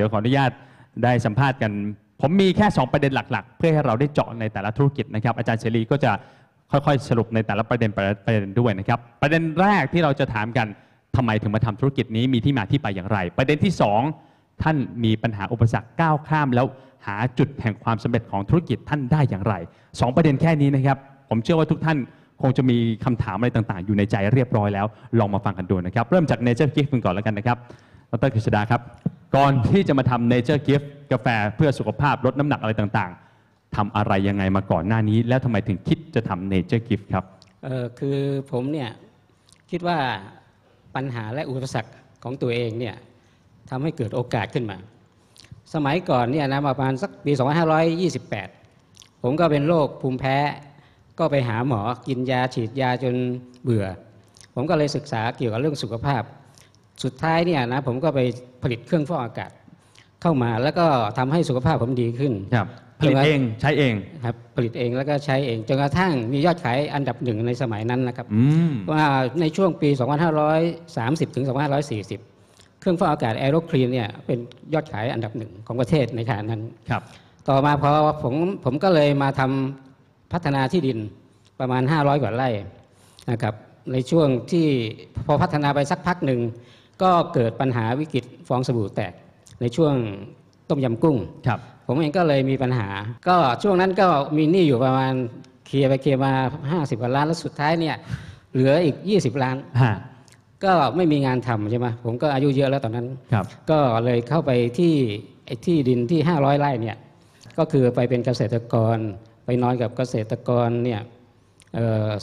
ดี๋ยวขออนุญาตได้สัมภาษณ์กัน ผมมีแค่ 2 ประเด็นหลัก ๆ เพื่อให้เราได้เจาะในแต่ละธุรกิจนะครับ อาจารย์เสรีก็จะค่อยๆ สรุปในแต่ละประเด็นประเด็นด้วยนะครับ ประเด็นแรกที่เราจะถามกันทำไมถึงมาทำธุรกิจนี้มีที่มาที่ไปอย่างไร ประเด็นที่ 2 ท่านมีปัญหาอุปสรรคก้าวข้าม แล้วหาจุดแห่งความสำเร็จของธุรกิจท่านได้อย่างไรสองประเด็นแค่นี้นะครับ ผมเชื่อว่าทุกท่านคงจะมีคำถามอะไรต่างๆ อยู่ในใจเรียบร้อยแล้วลองมาฟังกันดูนะครับ เริ่มจาก Nature Gift กันก่อนแล้วกันนะครับดรกฤษดาครับ ก่อนที่จะมาทำ Nature Gift กาแฟเพื่อสุขภาพลดน้ำหนักอะไรต่างๆทำอะไรยังไงมาก่อนหน้านี้ แล้วทำไมถึงคิดจะทำ Nature Gift ครับเออคือผมเนี่ยคิดว่าปัญหาและอุปสรรคของตัวเองเนี่ยทำให้เกิดโอกาสขึ้นมา สมัยก่อนเนี่ยนะประมาณสักปี 2528 ผมก็เป็นโรคภูมิแพ้ ก็ไปหาหมอกินยาฉีดยาจนเบื่อ ผมก็เลยศึกษาเกี่ยวกับเรื่องสุขภาพ สุดท้ายเนี่ยนะผมก็ไปผลิตเครื่องฟอกอากาศเข้ามาแล้วก็ทำให้สุขภาพผมดีขึ้นครับผลิตเองใช้เองครับผลิตเองแล้วก็ใช้เองจนกระทั่งมียอดขายอันดับหนึ่งในสมัยนั้นนะครับอืมว่าในช่วงปี 2530 ถึง 2540 เครื่องฟอกอากาศแอโรคลีนเนี่ยเป็นยอดขายอันดับหนึ่งของประเทศในขณะนั้นครับ ต่อมาพอผมผมก็เลยมาทำพัฒนาที่ดินประมาณ 500 กว่าไร่นะครับในช่วงที่พอพัฒนาไปสักพักหนึ่ง ก็เกิดปัญหาวิกฤตฟองสบู่แตกในช่วงต้มยำกุ้ง ครับ ผมเองก็เลยมีปัญหา ก็ช่วงนั้นก็มีหนี้อยู่ประมาณเคลียร์ไปเคลียร์มา 50กว่าล้านแล้วสุดท้ายเนี่ยเหลืออีก 20 ล้าน ฮะ ก็ไม่มีงานทำใช่ไหมผมก็อายุเยอะแล้วตอนนั้น ครับ ก็เลยเข้าไปที่ไอ้ที่ดินที่ 500 ไร่เนี่ยก็คือไปเป็นเกษตรกร ไปนอนกับเกษตรกรเนี่ยเอ่อ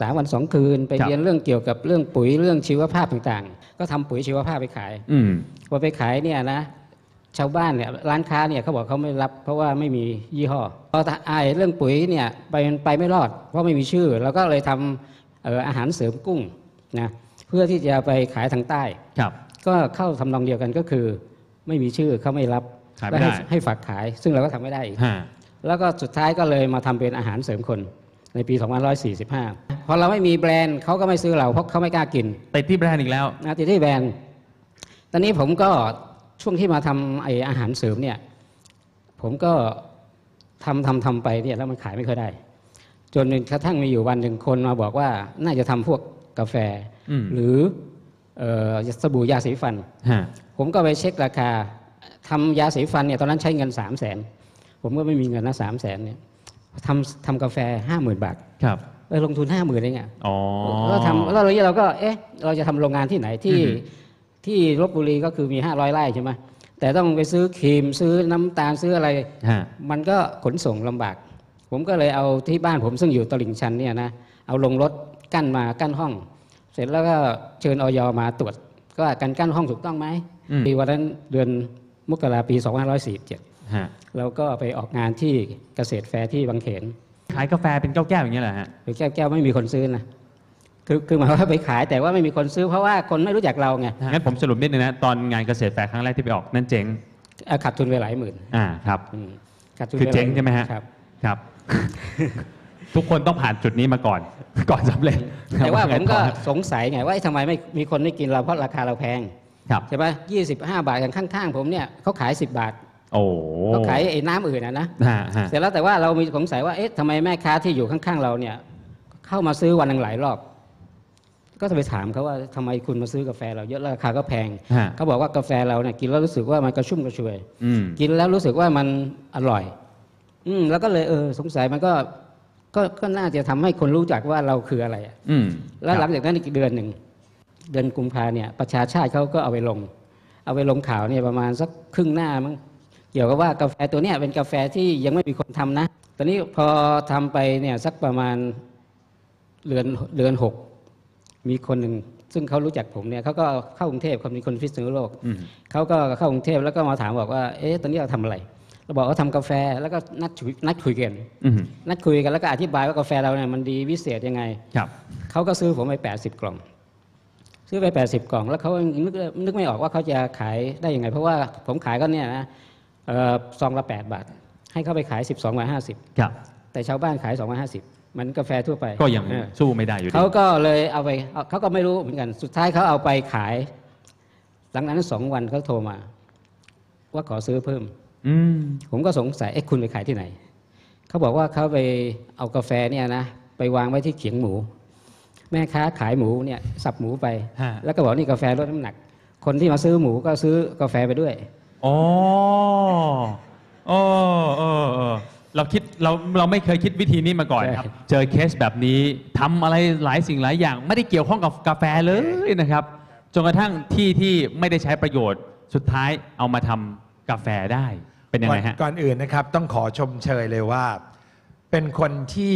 สามวันสองคืน ไปครับเรียนเรื่องเกี่ยวกับเรื่องปุ๋ยเรื่องชีวภาพต่างๆ ก็ทำปุ๋ยชีวภาพไปขายอืมพอไปขายเนี่ยนะชาวบ้านเนี่ยร้านค้าเนี่ยเขาบอกเขาไม่รับ เพราะว่าไม่มียี่ห้อพอไอายเรื่องปุ๋ยเนี่ยไปไปไม่รอด เพราะไม่มีชื่อ แล้วก็เลยทำเอ่ออาหารเสริมกุ้งนะเพื่อที่จะไปขายทางใต้ครับก็เข้าทำนองเดียวกันก็คือ ไม่มีชื่อเขาไม่รับขายไม่แล้วได้ให้ให้ฝากขาย ซึ่งเราก็ทำไม่ได้อีกฮะแล้วก็สุดท้ายก็เลยมาทำเป็นอาหารเสริมคน ในปี 2545 พอเราไม่มีแบรนด์เขาก็ไม่ซื้อเราเพราะเขาไม่กล้ากินติดที่แบรนด์อีกแล้วนะติดที่แบรนด์ ตอนนี้ผมก็ช่วงที่มาทำไออาหารเสริมเนี่ย ผมก็ทำทำทำไปเนี่ยแล้วมันขายไม่ค่อยได้ จนกระทั่งมีอยู่วันหนึ่งคนมาบอกว่าน่าจะทำพวกกาแฟอืมหรือเอ่อสบู่ยาสีฟันฮะผมก็ไปเช็คราคาทำยาสีฟันเนี่ยตอนนั้นใช้เงินสามแสนผมก็ไม่มีเงินนะสามแสนเนี่ย ทำทำกาแฟห้าหมื่นบาทครับเออลงทุนห้าหมื่นเองอะอ๋อแล้วทำแล้วเราเราก็เอ๊ะเราจะทำโรงงานที่ไหนที่อือฮึที่ลบบุรีก็คือมี500ไร่ใช่ไหมแต่ต้องไปซื้อครีมซื้อน้ำตาลซื้ออะไรฮะมันก็ขนส่งลำบาก ผมก็เลยเอาที่บ้านผมซึ่งอยู่ตลิ่งชันเนี่ยนะเอาลงรถกั้นมากั้นห้อง เสร็จแล้วก็เชิญออยมาตรวจ ก็การกั้นห้องถูกต้องไหมอืมปีวันนั้นเดือนมกราปี 2547 ฮะเราก็ไปออกงานที่เกษตรแฟร์ที่บางเขน ขายกาแฟเป็นแก้วๆอย่างเงี้ยเหรอฮะหรือแก้วแก้วไม่มีคนซื้อนะคือคือหมายว่าไปขายแต่ว่าไม่มีคนซื้อเพราะว่าคนไม่รู้จักเราไงงั้นผมสรุปนิดนึงนะตอนงานเกษตรแฟร์ครั้งแรกที่ไปออกนั่นเจ๊งเอาขาดทุนไปหลายหมื่นอ่าครับอืมขาดทุนคือปเจ๊งใช่ไหมฮะครับครับ ทุกคนต้องผ่านจุดนี้มาก่อน ก่อนสำเร็จ แต่ว่าผมก็ไงต่อสงสัยไงว่าเอ๊ะทำไมไม่มีคนไม่กินเราเพราะราคาเราแพงครับใช่ไหมยี่สิบห้าบาทอย่างข้างๆ ผมเนี่ยเขาขาย10บาท โอ้เขาขายไอ้น้ำอื่นนะนะฮะฮะเสร็จแล้วแต่ว่าเรามีสงสัยว่าเอ๊ะทำไมแม่ค้าที่อยู่ข้างๆเราเนี่ยเข้ามาซื้อวันหนึ่งหลายรอบ ก็จะไปถามเขาว่าทำไมคุณมาซื้อกาแฟเราเยอะแล้วราคาก็แพงฮะเขาบอกว่ากาแฟเราเนี่ยกินแล้วรู้สึกว่ามันกระชุ่มกระชวยอืมกินแล้วรู้สึกว่ามันอร่อย อืมแล้วก็เลยเออสงสัยมันก็ก็ก็น่าจะทำให้คนรู้จักว่าเราคืออะไรอะอืมแล้วหลังครับจากนั้นอีกเดือนหนึ่งเดือนกุมภาเนี่ย ประชาชาติเขาก็เอาไปลง เอาไปลงข่าวเนี่ยประมาณสักครึ่งหน้ามั้ง เกี่ยวกับว่ากาแฟตัวเนี้ยเป็นกาแฟที่ยังไม่มีคนทำนะ ตอนนี้พอทำไปเนี่ยสักประมาณเดือนเดือนหกมีคนหนึ่งซึ่งเขารู้จักผมเนี่ยเขาก็เข้ากรุงเทพเขามีคนพิษณุโลกอืมเขาก็เข้ากรุงเทพแล้วก็มาถามบอกว่า เอ๊ะตอนนี้เราทำอะไรเราบอกว่าทำกาแฟแล้วก็นัดคุยนัดคุยกันอืมนัดคุยกันแล้วก็อธิบายว่ากาแฟเราเนี่ยมันดีวิเศษยังไง ครับเขาก็ซื้อผมไป80กล่อง ซื้อไป80กล่อง แล้วเขานึกนึกไม่ออกว่าเขาจะขายได้ยังไง เพราะว่าผมขายก็เนี่ยนะเอ่อ ซองละ 8 บาท ให้เขาไปขาย 12บาท50ครับ แต่ชาวบ้านขาย2บาท50มันกาแฟทั่วไปก็ยังเออสู้ไม่ได้อยู่ดีเขาก็เลยเอาไปเอาเขาก็ไม่รู้เหมือนกัน สุดท้ายเขาเอาไปขาย หลังนั้นสองวันเขาโทรมา ว่าขอซื้อเพิ่ม อืม ผมก็สงสัยเอ๊ะคุณไปขายที่ไหน เขาบอกว่าเขาไปเอากาแฟเนี่ยนะไปวางไว้ที่เขียงหมู แม่ค้าขายหมูเนี่ยสับหมูไป ฮะ แล้วก็บอกนี่กาแฟลดน้ำหนัก คนที่มาซื้อหมูก็ซื้อกาแฟไปด้วย อ๋อเออเออเออเราคิดเราเราไม่เคยคิดวิธีนี้มาก่อนครับใช่เจอเคสแบบนี้ทำอะไรหลายสิ่งหลายอย่าง ไม่ได้เกี่ยวข้องกับกาแฟเลยนะครับจนกระทั่งที่ที่ไม่ได้ใช้ประโยชน์สุดท้ายเอามาทำกาแฟได้เป็นยังไงฮะ ก่อนก่อนอื่นนะครับต้องขอชมเชยเลยว่า เป็นคนที่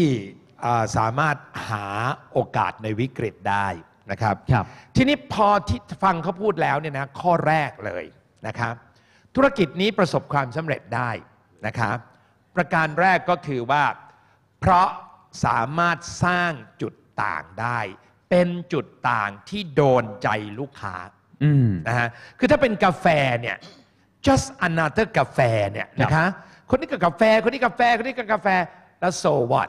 อ่าสามารถหาโอกาสในวิกฤตได้นะครับ ครับ ทีนี้พอที่ฟังเขาพูดแล้วเนี่ยนะข้อแรกเลยนะครับ ธุรกิจนี้ประสบความสำเร็จได้นะครับประการแรกก็คือว่า เพราะสามารถสร้างจุดต่างได้ เป็นจุดต่างที่โดนใจลูกค้าอืมนะฮะคือถ้าเป็นกาแฟเนี่ย just another กาแฟเนี่ยครับนะคะคนนี้ก็กาแฟ คนนี้กาแฟ คนนี้ก็กาแฟ แล้ว so what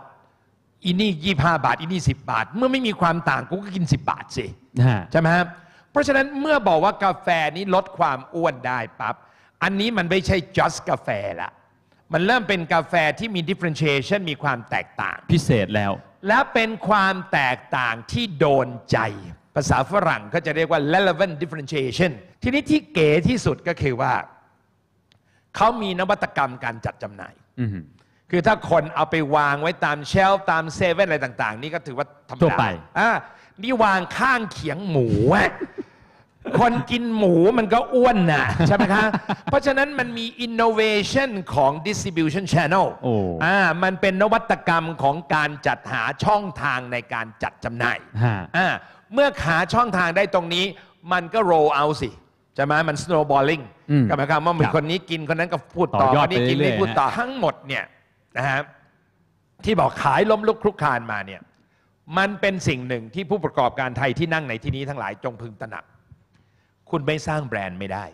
อีนี่ยี่ห้าบาทอีนี่สิบาท เมื่อไม่มีความต่างกูก็กิน10บาทสิฮะใช่ไหมครับเพราะฉะนั้นเมื่อบอกว่ากาแฟนี้ลดความอ้วนได้ปั๊บ อันนี้มันไม่ใช่ just กาแฟละมันเริ่มเป็นกาแฟที่มี differentiation มีความแตกต่าง พิเศษแล้ว และเป็นความแตกต่างที่โดนใจ ภาษาฝรั่งก็จะเรียกว่า relevant differentiation ทีนี้ที่เก๋ที่สุดก็คือว่า เขามีนวัตกรรมการจัดจำหน่าย อืมคือถ้าคนเอาไปวางไว้ตามเชลฟ์ตามเซเว่นอะไรต่าง ๆ นี่ก็ถือว่าธรรมทั่วดาไป อ่านี่วางข้างเขียงหมูอะ คนกินหมูมันก็อ้วนน่ะใช่ไหมคะ เพราะฉะนั้นมันมี innovation ของ distribution channel โอ้ อ่ามันเป็นนวัตกรรมของการจัดหาช่องทางในการจัดจำหน่าย ฮะ อ่าเมื่อหาช่องทางได้ตรงนี้ มันก็ roll out สิใช่ไหมมัน snowballing อืมก็หมายความว่ามีครับคนนี้กินคนนั้นก็พูดต่อต่อยอคดนนี้กินไปเรื่นี่อยๆพูดต่อทั้งหมดเนี่ยนะฮะที่บอกขายล้มลุกคลุกคลานมาเนี่ยมันเป็นสิ่งหนึ่งที่ผู้ประกอบการไทยที่นั่งในที่นี้ทั้งหลายจงพึงตระหนัก คุณไม่สร้างแบรนด์ไม่ได้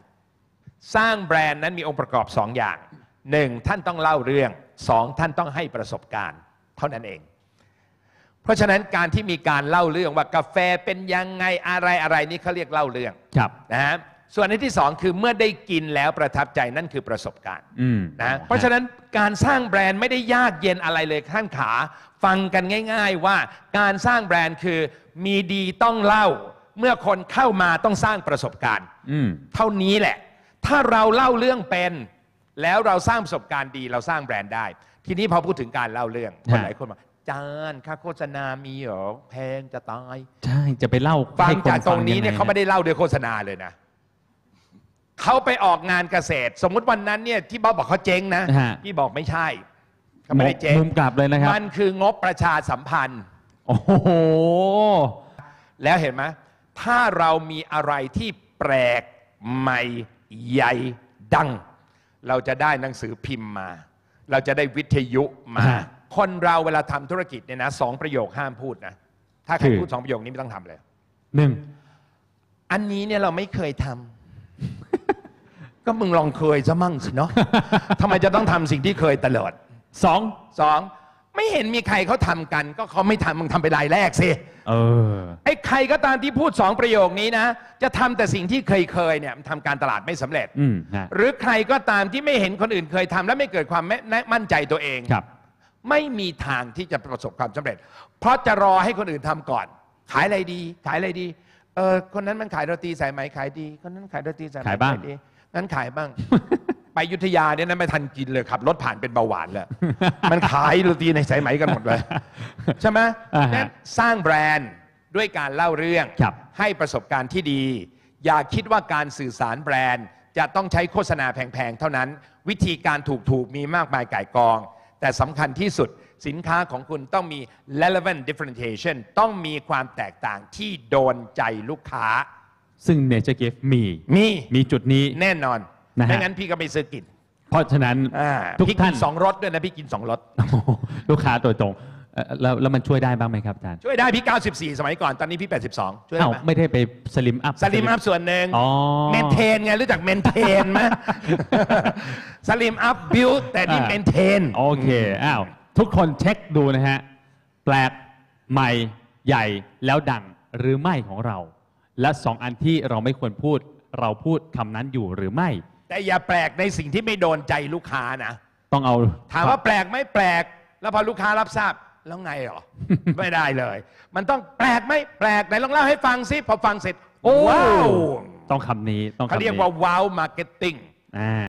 สร้างแบรนด์นั้นมีองค์ประกอบสองอย่างหนึ่งท่านต้องเล่าเรื่องสองท่านต้องให้ประสบการณ์ เท่านั้นเอง เพราะฉะนั้นการที่มีการเล่าเรื่องว่ากาแฟเป็นยังไงอะไรอะไรนี่เขาเรียกเล่าเรื่องครับนะฮะส่วนอันที่สองคือเมื่อได้กินแล้วประทับใจนั่นคือประสบการณ์อืมนะเพราะฉะนั้นการสร้างแบรนด์ไม่ได้ยากเย็นอะไรเลยท่านขา ฟังกันง่าย ๆ ว่าการสร้างแบรนด์คือมีดีต้องเล่า เมื่อคนเข้ามาต้องสร้างประสบการณ์อืมเท่านี้แหละ ถ้าเราเล่าเรื่องเป็น แล้วเราสร้างประสบการณ์ดีเราสร้างแบรนด์ได้ ทีนี้พอพูดถึงการเล่าเรื่องคนฮะหลายคนบอกจานค่าโฆษณามีเหรอแพงจะตาย ใช่จะไปเล่าฟังให้คจากตรงนี้งเนี่ยงงเขาไม่ได้เล่าด้วยโฆษณาเลยนะเขาไปออกงานเกษตร สมมุติวันนั้นเนี่ยที่บ๊อบบอกเขาเจ๊งนะฮะพี่บอกไม่ใช่เขาไม่ได้เจ๊งมุมกลับเลยนะครับมันคืองบประชาสัมพันธ์ โอ้โหแล้วเห็นไหม ถ้าเรามีอะไรที่แปลกใหม่ใหญ่ดัง เราจะได้หนังสือพิมพ์มา เราจะได้วิทยุมาฮะคนเราเวลาทำธุรกิจเนี่ยนะสองประโยคห้ามพูดนะ ถ้าใครคือพูดสองประโยคนี้ไม่ต้องทำเลยหนึ่งอันนี้เนี่ยเราไม่เคยทำ ก็มึงลองเคยซะมั่งสิเนาะทำไมจะต้องทำสิ่งที่เคยตลอดสองสอง ไม่เห็นมีใครเขาทำกัน ก็เขาไม่ทำมึงทำไปรายแรกสิ เออ ไอ้ใครก็ตามที่พูดสองประโยคนี้นะ จะทำแต่สิ่งที่เคยเคยๆเนี่ยมันทำการตลาดไม่สำเร็จ อืมฮะหรือใครก็ตามที่ไม่เห็นคนอื่นเคยทำและไม่เกิดความแน่มั่นใจตัวเอง ครับ ไม่มีทางที่จะประสบความสำเร็จ เพราะจะรอให้คนอื่นทำก่อน ขายอะไรดี ขายอะไรดีเออคนนั้นมันขายโรตีสายไหมขายดี คนนั้นขายโรตีสายไหมขายบ้าง ดีนั้นขายบ้าง ไปอยุธยาเนี่ยนั้นไม่ทันกินเลยขับรถผ่านเป็นเบาหวานเลยมันขายโรตีในสายไหมกันหมดเลย ใช่ไหมอ่าฮะนั้นสร้างแบรนด์ด้วยการเล่าเรื่องครับให้ประสบการณ์ที่ดี อย่าคิดว่าการสื่อสารแบรนด์ จะต้องใช้โฆษณาแพงๆ เท่านั้น วิธีการถูกๆ มีมากมายก่ายกอง แต่สำคัญที่สุดสินค้าของคุณต้องมี relevant differentiation ต้องมีความแตกต่างที่โดนใจลูกค้า ซึ่ง Nature Gift มีมีมีจุดนี้แน่นอน นะฮะไม่งั้นพี่ก็ไม่ซื้อกินเพราะฉะนั้น อ่าทุกพี่ท่ากินนสองรสด้วยนะพี่กินสองรสโอ้โหลูกค้าตัวตรงเอ่อแล้วแล้วมันช่วยได้บ้างไหมครับอาจารย์ช่วยได้พี่ 94 สมัยก่อนตอนนี้พี่ 82 ช่วยได้เอ้าไหมไม่ได้ไปสลิมอัพ สลิมอัพส่วนหนึ่งอ๋อเมนเทนไงรู้จักเมนเทนไหม สลิมอัพบิวแต่นี่อ่า เมนเทน โอเค อ้าว ทุกคนเช็คดูนะฮะ แปลก ใหม่ ใหญ่ แล้วดัง หรือไม่ของเรา และสองอันที่เราไม่ควรพูด เราพูดคำนั้นอยู่หรือไม่ แต่อย่าแปลกในสิ่งที่ไม่โดนใจลูกค้านะ ต้องเอาถามว่าแปลกไหม่แปลก แล้วพอลูกค้ารับทราบแล้วไงหรอ ไม่ได้เลย มันต้องแปลกไหมแปลกไหนลองเล่าให้ฟังสิพอฟังเสร็จโอ้ว้าวต้องคำนี้ต้องคำนี้เขาเรียกว่าว้าวมาร์เก็ตติ้งอ่า